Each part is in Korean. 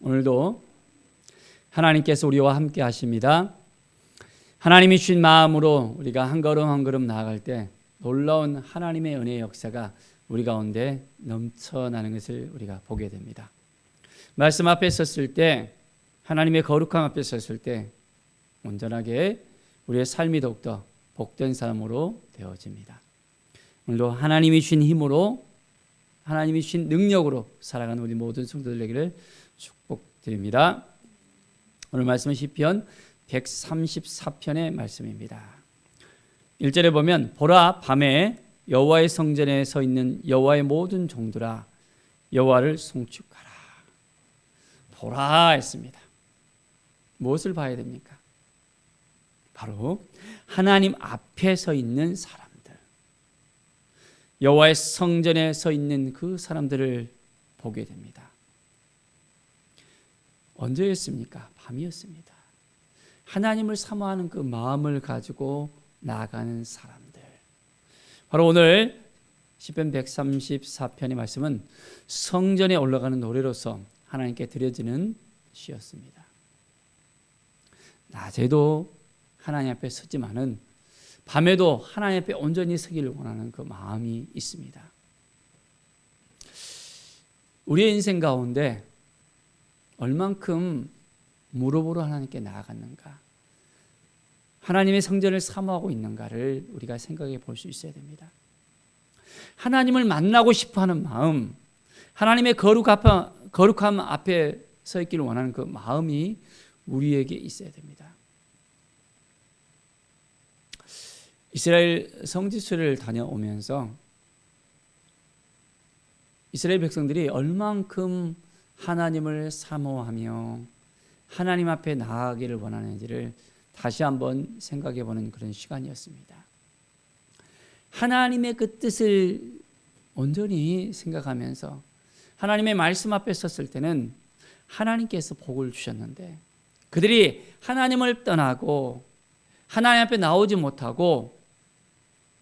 오늘도 하나님께서 우리와 함께 하십니다. 하나님이 주신 마음으로 우리가 한 걸음 한 걸음 나아갈 때 놀라운 하나님의 은혜의 역사가 우리 가운데 넘쳐나는 것을 우리가 보게 됩니다. 말씀 앞에 섰을 때 하나님의 거룩함 앞에 섰을 때 온전하게 우리의 삶이 더욱더 복된 삶으로 되어집니다. 오늘도 하나님이 주신 힘으로 하나님이 주신 능력으로 살아가는 우리 모든 성도들 되기를 축복드립니다. 오늘 말씀은 시편 134편의 말씀입니다. 1절에 보면 보라 밤에 여호와의 성전에 서 있는 여호와의 모든 종들아 여호와를 송축하라. 보라 했습니다. 무엇을 봐야 됩니까? 바로 하나님 앞에 서 있는 사람들. 여호와의 성전에 서 있는 그 사람들을 보게 됩니다. 언제였습니까? 밤이었습니다. 하나님을 사모하는 그 마음을 가지고 나아가는 사람들. 바로 오늘 시편 134편의 말씀은 성전에 올라가는 노래로서 하나님께 드려지는 시였습니다. 낮에도 하나님 앞에 서지만은 밤에도 하나님 앞에 온전히 서기를 원하는 그 마음이 있습니다. 우리의 인생 가운데 얼만큼 무릎으로 하나님께 나아갔는가? 하나님의 성전을 사모하고 있는가를 우리가 생각해 볼 수 있어야 됩니다. 하나님을 만나고 싶어 하는 마음, 하나님의 거룩함 앞에 서 있기를 원하는 그 마음이 우리에게 있어야 됩니다. 이스라엘 성지순례를 다녀오면서 이스라엘 백성들이 얼만큼 하나님을 사모하며 하나님 앞에 나아가기를 원하는지를 다시 한번 생각해 보는 그런 시간이었습니다. 하나님의 그 뜻을 온전히 생각하면서 하나님의 말씀 앞에 섰을 때는 하나님께서 복을 주셨는데 그들이 하나님을 떠나고 하나님 앞에 나오지 못하고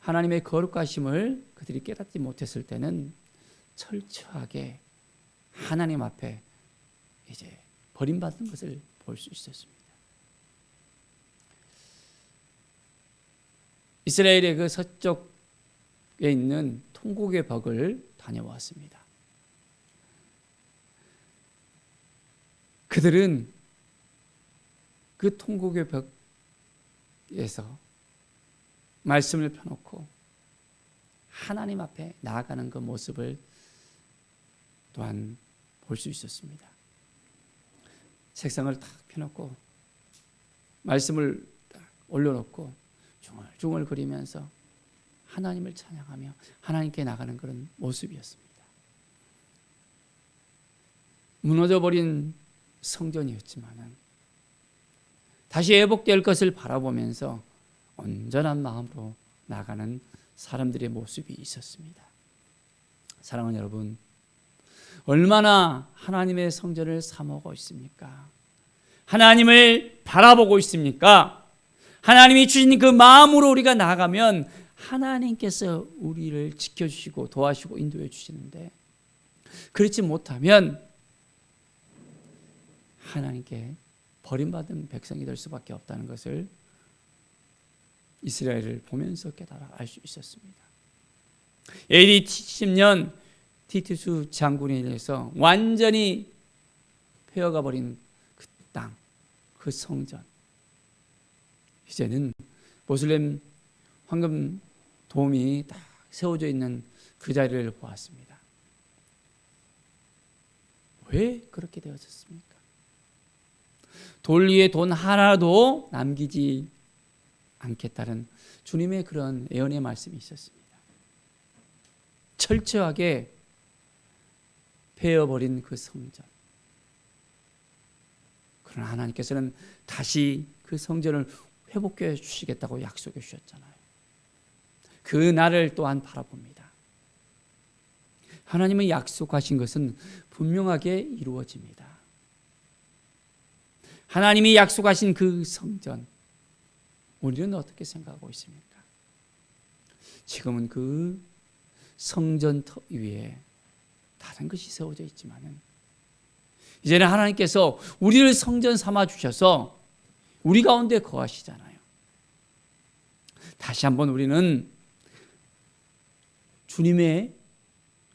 하나님의 거룩하심을 그들이 깨닫지 못했을 때는 철저하게 하나님 앞에 이제 버림받은 것을 볼 수 있었습니다. 이스라엘의 그 서쪽에 있는 통곡의 벽을 다녀왔습니다. 그들은 그 통곡의 벽에서 말씀을 펴놓고 하나님 앞에 나아가는 그 모습을 또한 볼 수 있었습니다. 책상을 탁 펴놓고 말씀을 딱 올려놓고 중얼중얼 거리면서 하나님을 찬양하며 하나님께 나가는 그런 모습이었습니다. 무너져 버린 성전이었지만은 다시 회복될 것을 바라보면서 온전한 마음으로 나가는 사람들의 모습이 있었습니다. 사랑하는 여러분, 얼마나 하나님의 성전을 사모하고 있습니까? 하나님을 바라보고 있습니까? 하나님이 주신 그 마음으로 우리가 나가면 하나님께서 우리를 지켜주시고 도와주시고 인도해 주시는데 그렇지 못하면 하나님께 버림받은 백성이 될 수밖에 없다는 것을 이스라엘을 보면서 깨달아 알 수 있었습니다. AD 70년 티투스 장군에 의해서 완전히 폐허가 버린 그 땅, 그 성전. 이제는 모슬렘 황금 돔이 딱 세워져 있는 그 자리를 보았습니다. 왜 그렇게 되어졌습니까? 돌 위에 돈 하나도 남기지 않겠다는 주님의 그런 예언의 말씀이 있었습니다. 철저하게 베어버린 그 성전. 그러나 하나님께서는 다시 그 성전을 회복해 주시겠다고 약속해 주셨잖아요. 그 날을 또한 바라봅니다. 하나님은 약속하신 것은 분명하게 이루어집니다. 하나님이 약속하신 그 성전, 우리는 어떻게 생각하고 있습니까? 지금은 그 성전터 위에 다른 것이 세워져 있지만은 이제는 하나님께서 우리를 성전 삼아 주셔서 우리 가운데 거하시잖아요. 다시 한번 우리는 주님의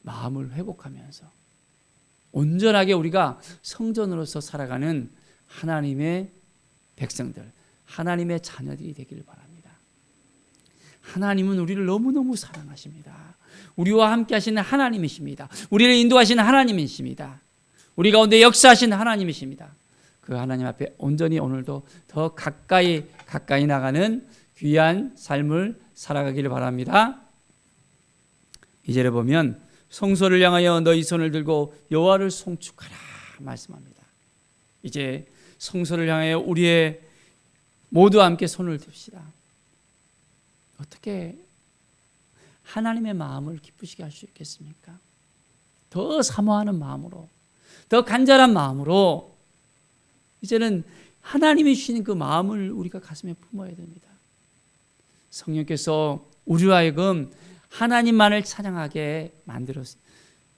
마음을 회복하면서 온전하게 우리가 성전으로서 살아가는 하나님의 백성들, 하나님의 자녀들이 되기를 바랍니다. 하나님은 우리를 너무너무 사랑하십니다. 우리와 함께 하시는 하나님이십니다. 우리를 인도하시는 하나님이십니다. 우리 가운데 역사하신 하나님이십니다. 그 하나님 앞에 온전히 오늘도 더 가까이 가까이 나가는 귀한 삶을 살아가기를 바랍니다. 이제를 보면 성소를 향하여 너희 손을 들고 여호와를 송축하라 말씀합니다. 이제 성소를 향하여 우리의 모두 함께 손을 듭시다. 어떻게 하나님의 마음을 기쁘시게 할 수 있겠습니까? 더 사모하는 마음으로, 더 간절한 마음으로 이제는 하나님이 주시는 그 마음을 우리가 가슴에 품어야 됩니다. 성령께서 우리로 하여금 하나님만을 찬양하게 만들었.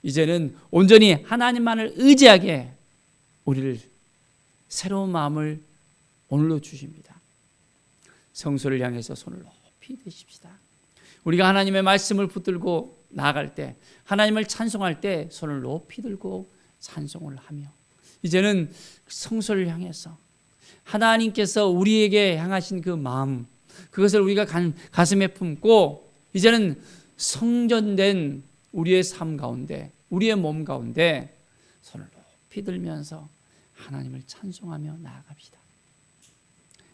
이제는 온전히 하나님만을 의지하게 우리를 새로운 마음을 오늘로 주십니다. 성소를 향해서 손을 높이 드십시다. 우리가 하나님의 말씀을 붙들고 나아갈 때, 하나님을 찬송할 때 손을 높이 들고 찬송을 하며, 이제는 성소를 향해서 하나님께서 우리에게 향하신 그 마음, 그것을 우리가 가슴에 품고, 이제는 성전된 우리의 삶 가운데, 우리의 몸 가운데 손을 높이 들면서 하나님을 찬송하며 나아갑시다.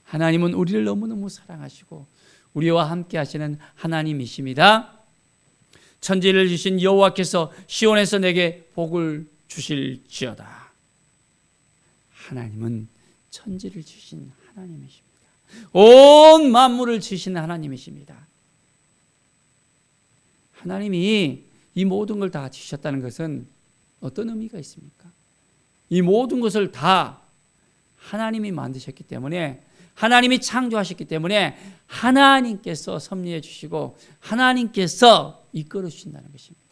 하나님은 우리를 너무너무 사랑하시고 우리와 함께 하시는 하나님이십니다. 천지를 주신 여호와께서 시온에서 내게 복을 주실지어다. 하나님은 천지를 주신 하나님이십니다. 온 만물을 주신 하나님이십니다. 하나님이 이 모든 걸 다 주셨다는 것은 어떤 의미가 있습니까? 이 모든 것을 다 하나님이 만드셨기 때문에 하나님이 창조하셨기 때문에 하나님께서 섭리해 주시고 하나님께서 이끌어 주신다는 것입니다.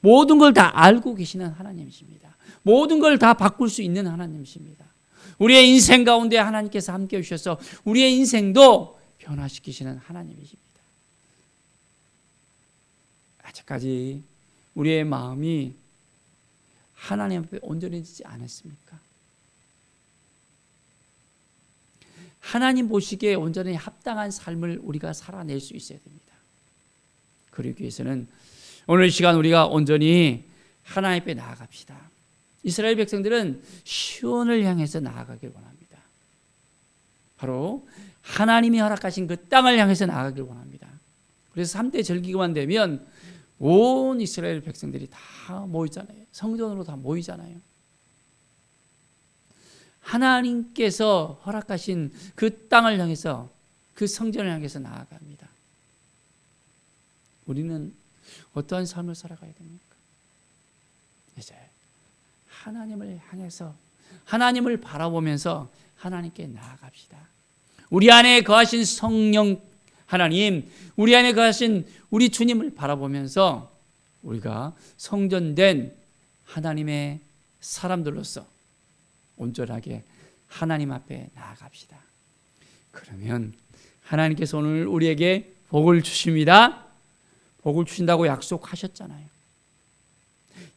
모든 걸 다 알고 계시는 하나님이십니다. 모든 걸 다 바꿀 수 있는 하나님이십니다. 우리의 인생 가운데 하나님께서 함께 주셔서 우리의 인생도 변화시키시는 하나님이십니다. 아직까지 우리의 마음이 하나님 앞에 온전해지지 않았습니까? 하나님 보시기에 온전히 합당한 삶을 우리가 살아낼 수 있어야 됩니다. 그러기 위해서는 오늘 시간 우리가 온전히 하나님 앞에 나아갑시다. 이스라엘 백성들은 시온을 향해서 나아가길 원합니다. 바로 하나님이 허락하신 그 땅을 향해서 나아가길 원합니다. 그래서 3대 절기만 되면 온 이스라엘 백성들이 다 모이잖아요. 성전으로 다 모이잖아요. 하나님께서 허락하신 그 땅을 향해서 그 성전을 향해서 나아갑니다. 우리는 어떠한 삶을 살아가야 됩니까? 이제 하나님을 향해서 하나님을 바라보면서 하나님께 나아갑시다. 우리 안에 거하신 성령 하나님, 우리 안에 거하신 우리 주님을 바라보면서 우리가 성전된 하나님의 사람들로서 온전하게 하나님 앞에 나아갑시다. 그러면 하나님께서 오늘 우리에게 복을 주십니다. 복을 주신다고 약속하셨잖아요.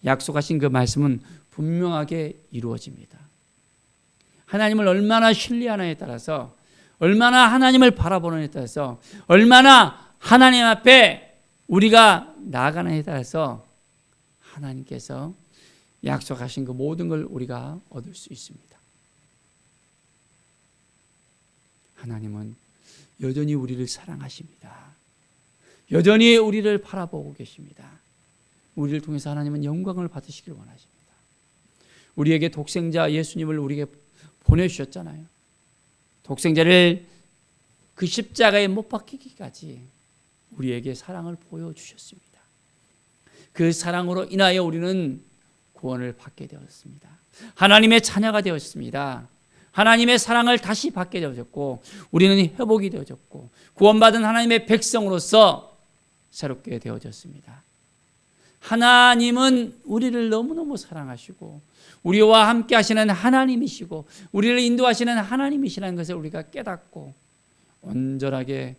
약속하신 그 말씀은 분명하게 이루어집니다. 하나님을 얼마나 신뢰하느냐에 따라서 얼마나 하나님을 바라보느냐에 따라서 얼마나 하나님 앞에 우리가 나아가느냐에 따라서 하나님께서 약속하신 그 모든 걸 우리가 얻을 수 있습니다. 하나님은 여전히 우리를 사랑하십니다. 여전히 우리를 바라보고 계십니다. 우리를 통해서 하나님은 영광을 받으시길 원하십니다. 우리에게 독생자 예수님을 우리에게 보내주셨잖아요. 독생자를 그 십자가에 못 박히기까지 우리에게 사랑을 보여주셨습니다. 그 사랑으로 인하여 우리는 구원을 받게 되었습니다. 하나님의 자녀가 되었습니다. 하나님의 사랑을 다시 받게 되어졌고 우리는 회복이 되어졌고 구원받은 하나님의 백성으로서 새롭게 되어졌습니다. 하나님은 우리를 너무너무 사랑하시고 우리와 함께 하시는 하나님이시고 우리를 인도하시는 하나님이시라는 것을 우리가 깨닫고 온전하게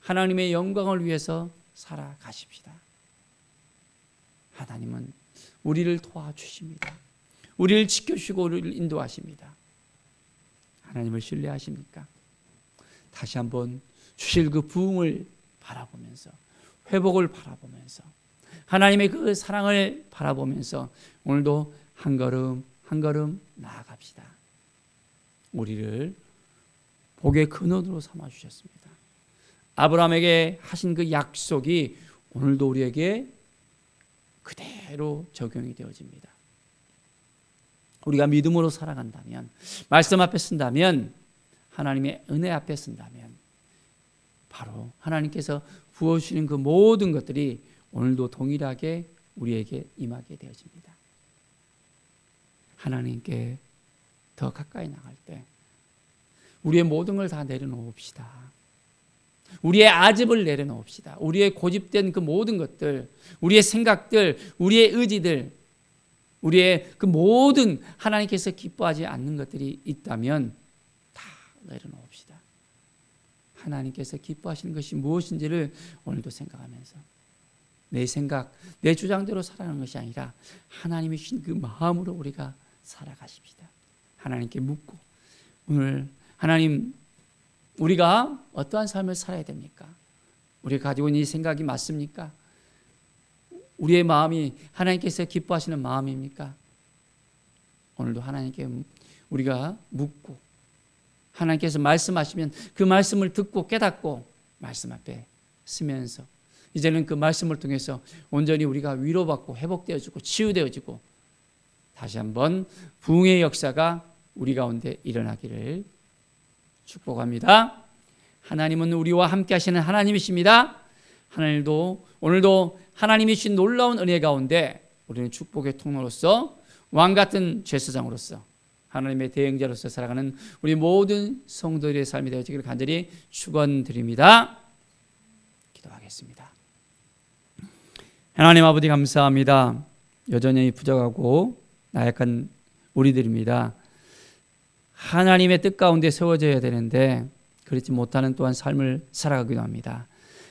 하나님의 영광을 위해서 살아가십시다. 하나님은 우리를 도와주십니다. 우리를 지켜주시고 우리를 인도하십니다. 하나님을 신뢰하십니까? 다시 한번 주실 그 부흥을 바라보면서 회복을 바라보면서 하나님의 그 사랑을 바라보면서 오늘도 한 걸음 한 걸음 나아갑시다. 우리를 복의 근원으로 삼아 주셨습니다. 아브라함에게 하신 그 약속이 오늘도 우리에게 그대로 적용이 되어집니다. 우리가 믿음으로 살아간다면 말씀 앞에 쓴다면 하나님의 은혜 앞에 쓴다면 바로 하나님께서 부어주시는 그 모든 것들이 오늘도 동일하게 우리에게 임하게 되어집니다. 하나님께 더 가까이 나갈 때 우리의 모든 걸 다 내려놓읍시다. 우리의 아집을 내려놓읍시다. 우리의 고집된 그 모든 것들, 우리의 생각들, 우리의 의지들, 우리의 그 모든 하나님께서 기뻐하지 않는 것들이 있다면 다 내려놓읍시다. 하나님께서 기뻐하시는 것이 무엇인지를 오늘도 생각하면서 내 생각, 내 주장대로 살아가는 것이 아니라 하나님이 주신 그 마음으로 우리가 살아가십시다. 하나님께 묻고 오늘 하나님 우리가 어떠한 삶을 살아야 됩니까? 우리가 가지고 있는 이 생각이 맞습니까? 우리의 마음이 하나님께서 기뻐하시는 마음입니까? 오늘도 하나님께 우리가 묻고 하나님께서 말씀하시면 그 말씀을 듣고 깨닫고 말씀 앞에 쓰면서 이제는 그 말씀을 통해서 온전히 우리가 위로받고 회복되어지고 치유되어지고 다시 한번 부흥의 역사가 우리 가운데 일어나기를 축복합니다. 하나님은 우리와 함께 하시는 하나님이십니다. 하나님도 오늘도 하나님이 주신 놀라운 은혜 가운데 우리는 축복의 통로로서 왕 같은 제사장으로서 하나님의 대행자로서 살아가는 우리 모든 성도들의 삶이 되어지기를 간절히 축원드립니다. 기도하겠습니다. 하나님 아버지 감사합니다. 여전히 부족하고 나약한 우리들입니다. 하나님의 뜻 가운데 세워져야 되는데 그렇지 못하는 또한 삶을 살아가기도 합니다.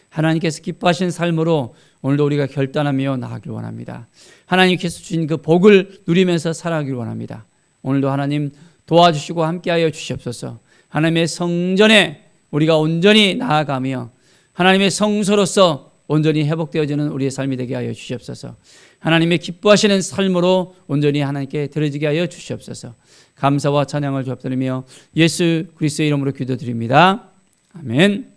하나님께서 기뻐하시는 삶으로 오늘도 우리가 결단하며 나아가길 원합니다. 하나님께서 주신 그 복을 누리면서 살아가길 원합니다. 오늘도 하나님 도와주시고 함께하여 주시옵소서. 하나님의 성전에 우리가 온전히 나아가며 하나님의 성소로서 온전히 회복되어지는 우리의 삶이 되게 하여 주시옵소서. 하나님의 기뻐하시는 삶으로 온전히 하나님께 드려지게 하여 주시옵소서. 감사와 찬양을 주옵드리며 예수 그리스도의 이름으로 기도드립니다. 아멘.